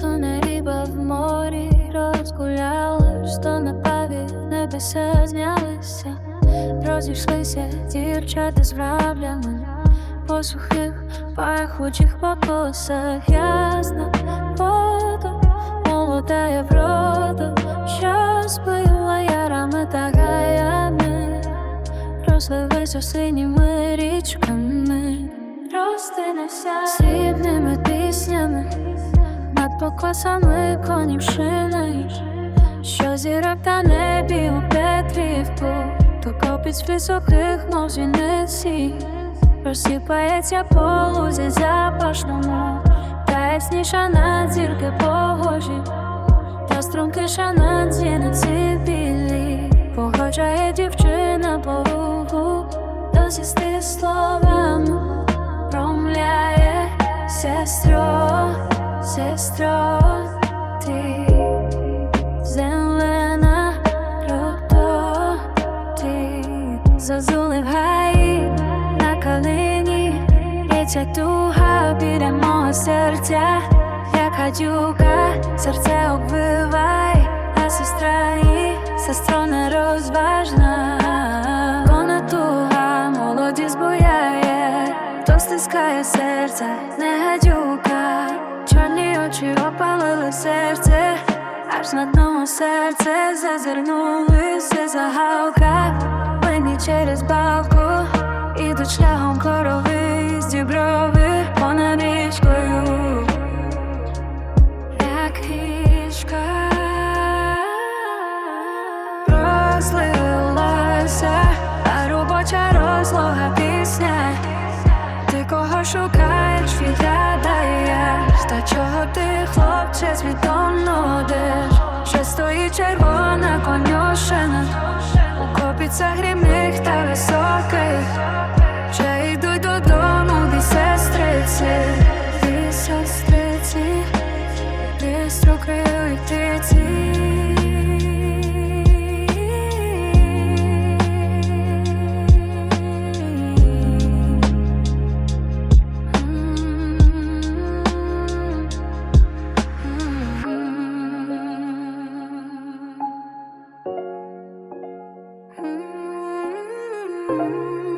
То не риба в морі розгуляли, що на паві небеса знялися, розійшлися дівчата з враблями по сухих пахучих покосах ясна вода, молода я врода, що сплила ярами та гаями, розливися синіми річками. Рости на вся покосами конівшини, що зірок та небі у Петрівку, то копить високих, мов зіниці, розсипається по лузі запашному, та ясніша над зірки погожі, та стрункиша над зіниці білі, погоджає дівчина по лугу, досісти словами промляє сестро, сестро, ти зелена круто, ти зазули в гаї на калині, ця туга біля мого серця, як гадюка, серце обвивай, а сестра і сестро нерозважна, вона туга, молодість бояє, то стискає серце, не гадюка, чорні очі опалили серце, аж на дно серце зазирнулися загалка, мені через балку, ідуть шляхом коровий з діброви понад річкою, як річка розлилася, Ти кого шукаєш, відгадаєш. Та чого ти, хлопче, світом нудиш? Ще стоїть червона конюшина? У копіцях грімних та you.